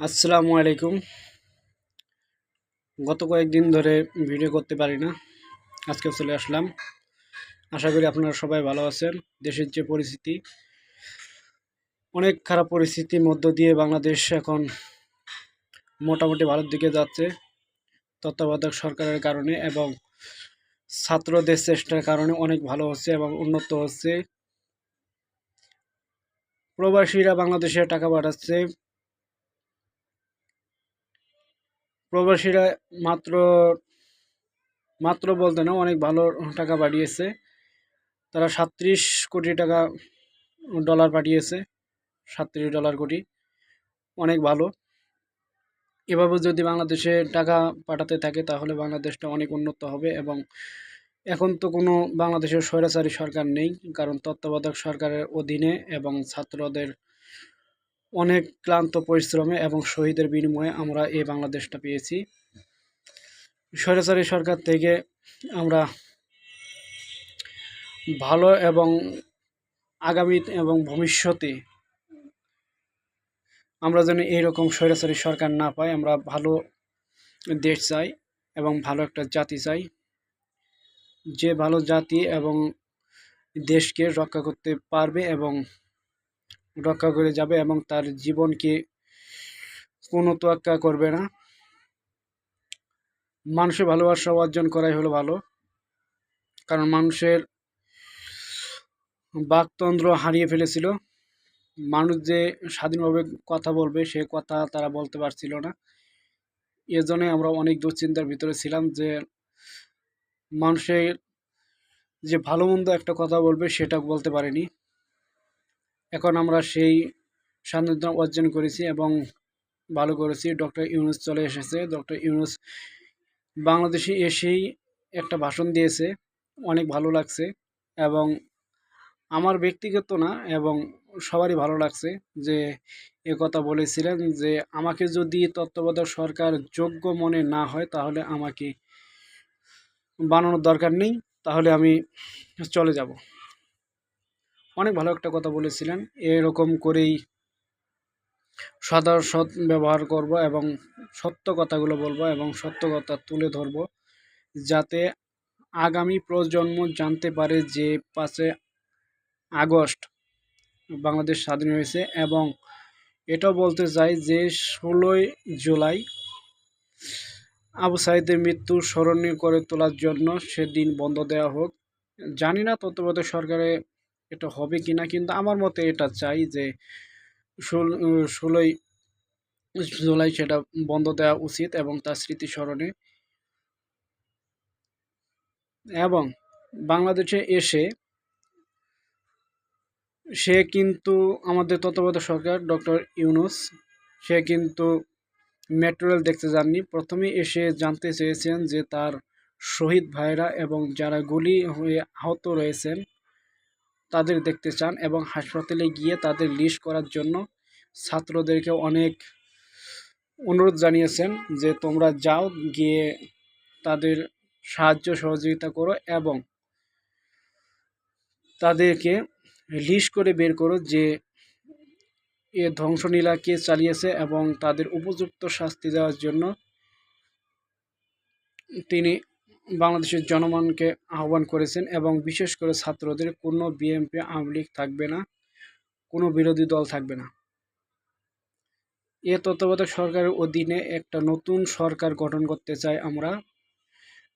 আসসালামু আলাইকুম। গত কয়েকদিন ধরে ভিডিও করতে পারি না। আজকে চলে আসলাম। আশা করি আপনারা সবাই ভালো আছেন। দেশের যে পরিস্থিতি, অনেক খারাপ পরিস্থিতির মধ্য দিয়ে বাংলাদেশ এখন মোটামুটি ভালোর দিকে যাচ্ছে। তত্ত্বাবধায়ক সরকারের কারণে এবং ছাত্রদের চেষ্টার কারণে অনেক ভালো হচ্ছে এবং উন্নত হচ্ছে। প্রবাসীরা বাংলাদেশে টাকা পাঠাচ্ছে। প্রবাসীরা মাত্র মাত্র বলতে না, অনেক ভালো টাকা পাঠিয়েছে। তারা সাত্রিশ কোটি টাকা ডলার পাঠিয়েছে সাত্রিশ ডলার কোটি। অনেক ভালো। এভাবে যদি বাংলাদেশে টাকা পাঠাতে থাকে, তাহলে বাংলাদেশটা অনেক উন্নত হবে এবং এখন তো কোনো বাংলাদেশের স্বৈরাচারী সরকার নেই, কারণ তত্ত্বাবধায়ক সরকারের অধীনে এবং ছাত্রদের অনেক ক্লান্ত পরিশ্রমে এবং শহীদের বিনিময়ে আমরা এই বাংলাদেশটা পেয়েছি। স্বৈরাচারী সরকার থেকে আমরা ভালো এবং আগামী এবং ভবিষ্যতে আমরা যেন এইরকম স্বৈরাচারী সরকার না পাই, আমরা ভালো দেশ চাই এবং ভালো একটা জাতি চাই। যে ভালো জাতি এবং দেশকে রক্ষা করতে পারবে এবং রক্ষা করে যাবে এবং তার জীবনকে কোনো তোয়াক্কা করবে না। মানুষের ভালোবাসা অর্জন করাই হলো ভালো। কারণ মানুষের বাকতন্ত্র হারিয়ে ফেলেছিল। মানুষ যে স্বাধীনভাবে কথা বলবে, সে কথা তারা বলতে পারছিল না। এজন্যই আমরা অনেক দুশ্চিন্তার ভিতরে ছিলাম যে মানুষের যে ভালো মন্দ একটা কথা বলবে, সেটা বলতে পারেনি। এখন আমরা সেই স্বাধীনতা অর্জন করেছি এবং ভালো করেছি। ডক্টর ইউনুস চলে এসেছে। ডক্টর ইউনুস বাংলাদেশে এসেই একটা ভাষণ দিয়েছে। অনেক ভালো লাগছে এবং আমার ব্যক্তিগত না, এবং সবারই ভালো লাগছে যে এ কথা বলেছিলেন যে আমাকে যদি তত্ত্বাবধায়ক সরকার যোগ্য মনে না হয়, তাহলে আমাকে বানানোর দরকার নেই। তাহলে আমি চলে যাব। অনেক ভালো একটা কথা বলেছিলেন। এরকম করেই সদা সৎ ব্যবহার করব এবং সত্য কথাগুলো বলব এবং সত্য কথা তুলে ধরব যাতে আগামী প্রজন্ম জানতে পারে যে পাঁচে আগস্ট বাংলাদেশ স্বাধীন হয়েছে এবং এটাও বলতে চাই যে ষোলোই জুলাই আবু সাইদের মৃত্যু স্মরণীয় করে তোলার জন্য সেদিন বন্ধ দেওয়া হোক। জানি না তত্ত্বাবধায়ক সরকারে এটা হবে কি না কিন্তু আমার মতে এটা চাই যে ষোলোই জুলাই সেটা বন্ধ দেওয়া উচিত এবং তার স্মৃতিস্মরণে। এবং বাংলাদেশে এসে সে কিন্তু আমাদের তত্ত্বাবধায়ক সরকার ডক্টর ইউনুস, সে কিন্তু মেট্রো দেখতে যাননি। প্রথমে এসে জানতে চেয়েছেন যে তার শহীদ ভাইরা এবং যারা গুলি হয়ে আহত রয়েছেন তাদের দেখতে চান এবং হাসপাতালে গিয়ে তাদের লিস্ট করার জন্য ছাত্রদেরকে অনেক অনুরোধ জানিয়েছেন যে তোমরা যাও, গিয়ে তাদের সাহায্য সহযোগিতা করো এবং তাদেরকে লিস্ট করে বের করো যে এ ধ্বংসলীলা কে চালিয়েছে এবং তাদের উপযুক্ত শাস্তি দেওয়ার জন্য তিনি বাংলাদেশের জনগণকে আহ্বান করেছেন এবং বিশেষ করে ছাত্রদের কোনো বিএমপি আওয়ামী লীগ থাকবে না, কোনো বিরোধী দল থাকবে না। এ তত্ত্বাবধায়ক সরকারের অধীনে একটা নতুন সরকার গঠন করতে চাই আমরা,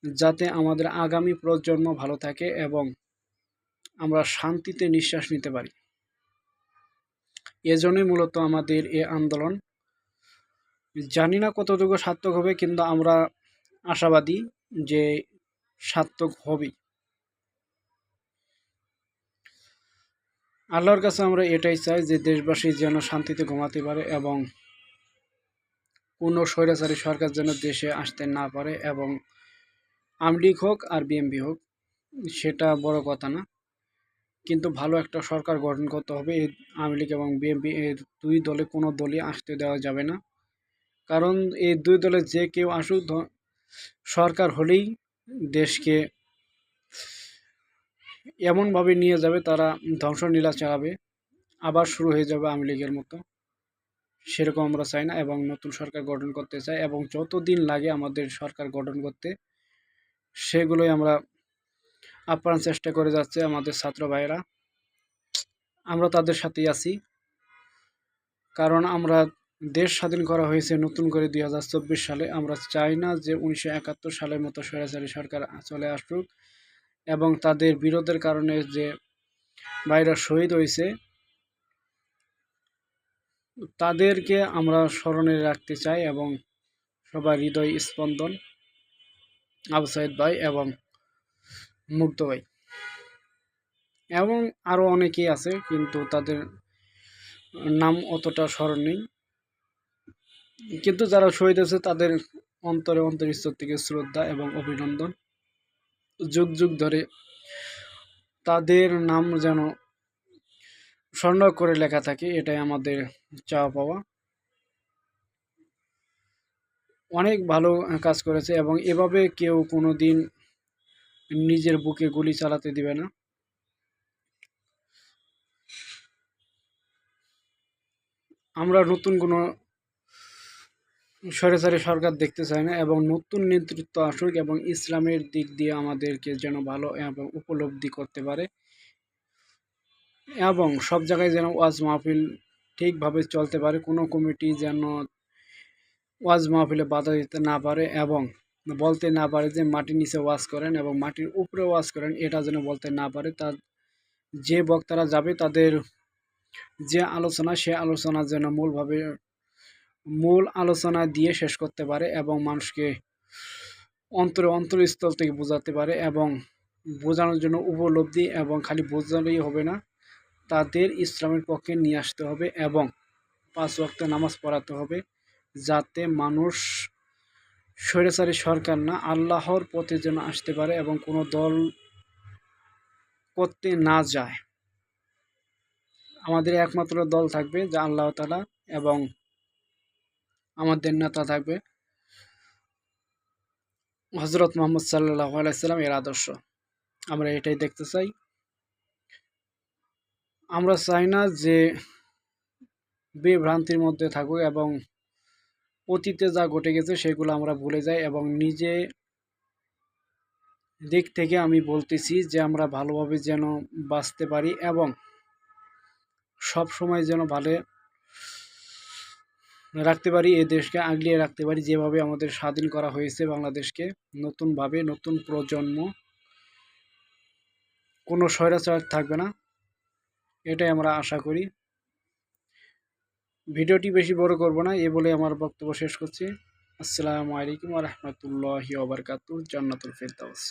যাতে আমাদের আগামী প্রজন্ম ভালো থাকে এবং আমরা শান্তিতে নিঃশ্বাস নিতে পারি। এজন্যই মূলত আমাদের এ আন্দোলন। জানি না কতটুকু সার্থক হবে, কিন্তু আমরা আশাবাদী যে সার্থক হবেই আল্লাহর কাছে আমরা এটাই চাই যে দেশবাসী যেন শান্তিতে ঘুমাতে পারে এবং কোনো স্বৈরাচারী সরকার যেন দেশে আসতে না পারে এবং আমলিগ হোক আর বিএমপি হোক, সেটা বড় কথা না। কিন্তু ভালো একটা সরকার গঠন করতে হবে, এই আওয়ামী লীগ এবং বিএনপি এর দুই দলে কোনো দলই আসতে দেওয়া যাবে না। কারণ এই দুই দলে যে কেউ আসুক সরকার হলেই দেশকে এমনভাবে নিয়ে যাবে, তারা ধ্বংস নীলা চালাবে। আবার শুরু হয়ে যাবে আওয়ামী লীগের মতো। সেরকম আমরা চাই না এবং নতুন সরকার গঠন করতে চাই এবং যতদিন লাগে আমাদের সরকার গঠন করতে, সেগুলোই আমরা আপ্রাণ চেষ্টা করে যাচ্ছে আমাদের ছাত্র ভাইয়েরা। আমরা তাদের সাথেই আছি। কারণ আমরা দেশ স্বাধীন করা হয়েছে নতুন করে দুই হাজার চব্বিশ সালে। আমরা চাই না যে উনিশশো একাত্তর সালের মতো স্বৈরাচারী সরকার চলে আসুক এবং তাদের বিরোধের কারণে যে ভাইরা শহীদ হয়েছে, তাদেরকে আমরা স্মরণে রাখতে চাই এবং সবার হৃদয় স্পন্দন। আবু সাইদ ভাই এবং মুক্ত ভাই। এবং আরও অনেকেই আছে, কিন্তু তাদের নাম অতটা স্মরণ নেই। কিন্তু যারা শহীদ আছে তাদের অন্তরে অন্তরস্থল থেকে শ্রদ্ধা এবং অভিনন্দন। যুগ যুগ ধরে তাদের নাম যেন স্বর্ণ করে লেখা থাকে, এটাই আমাদের চাওয়া পাওয়া। অনেক ভালো কাজ করেছে এবং এভাবে কেউ কোনো দিন নিজের বুকে গুলি চালাতে দিবে না। আমরা নতুন কোনো স্বৈরাচারী সরকার দেখতে চায় না এবং নতুন নেতৃত্ব আসুক এবং ইসলামের দিক দিয়ে আমাদেরকে যেন ভালো এবং উপলব্ধি করতে পারে এবং সব জায়গায় যেন ওয়াজ মাহফিল ঠিকভাবে চলতে পারে, কোনো কমিটি যেন ওয়াজ মাহফিলে বাধা দিতে না পারে এবং বলতে না পারে যে মাটির নিচে ওয়াজ করেন এবং মাটির উপরে ওয়াজ করেন, এটা যেন বলতে না পারে। তার যে বক্তারা যাবে, তাদের যে আলোচনা, সে আলোচনা যেন মূলভাবে মূল আলোচনা দিয়ে শেষ করতে পারে এবং মানুষকে অন্তরে অন্তরস্থল থেকে বোঝাতে পারে এবং বোঝানোর জন্য উপলব্ধি এবং খালি বোঝালেই হবে না। তাদের ইসলামের পক্ষে নিয়ে আসতে হবে এবং পাঁচ ওয়াক্ত নামাজ পড়াতে হবে যাতে মানুষ স্বৈরাচারী সরকার না, আল্লাহর পথে যেন আসতে পারে এবং কোনো দল করতে না যায়। আমাদের একমাত্র দল থাকবে যা আল্লাহ তালা এবং আমাদের নেতা থাকবে। হজরত মোহাম্মদ সাল্লাহ আলাইসাল্লাম এর আদর্শ। আমরা এটাই দেখতে চাই। আমরা চাই না যে বিভ্রান্তির মধ্যে থাকুক এবং অতীতে যা ঘটে গেছে সেগুলো আমরা ভুলে যাই এবং নিজে দিক থেকে আমি বলতেছি যে আমরা ভালোভাবে যেন বাঁচতে পারি এবং সব সময় যেন ভালো রাখতে পারি, এই দেশকে আগলিয়ে রাখতে পারি, যেভাবে আমাদের স্বাধীন করা হয়েছে বাংলাদেশকে নতুনভাবে, নতুন প্রজন্ম। কোনো স্বৈরাচার থাকবে না, এটাই আমরা আশা করি। ভিডিওটি বেশি বড় করব না, এ বলে আমার বক্তব্য শেষ করছি। আসসালামু আলাইকুম রহমতুল্লাহি ওবরকাতু জান্নাতুল ফেরদাউস।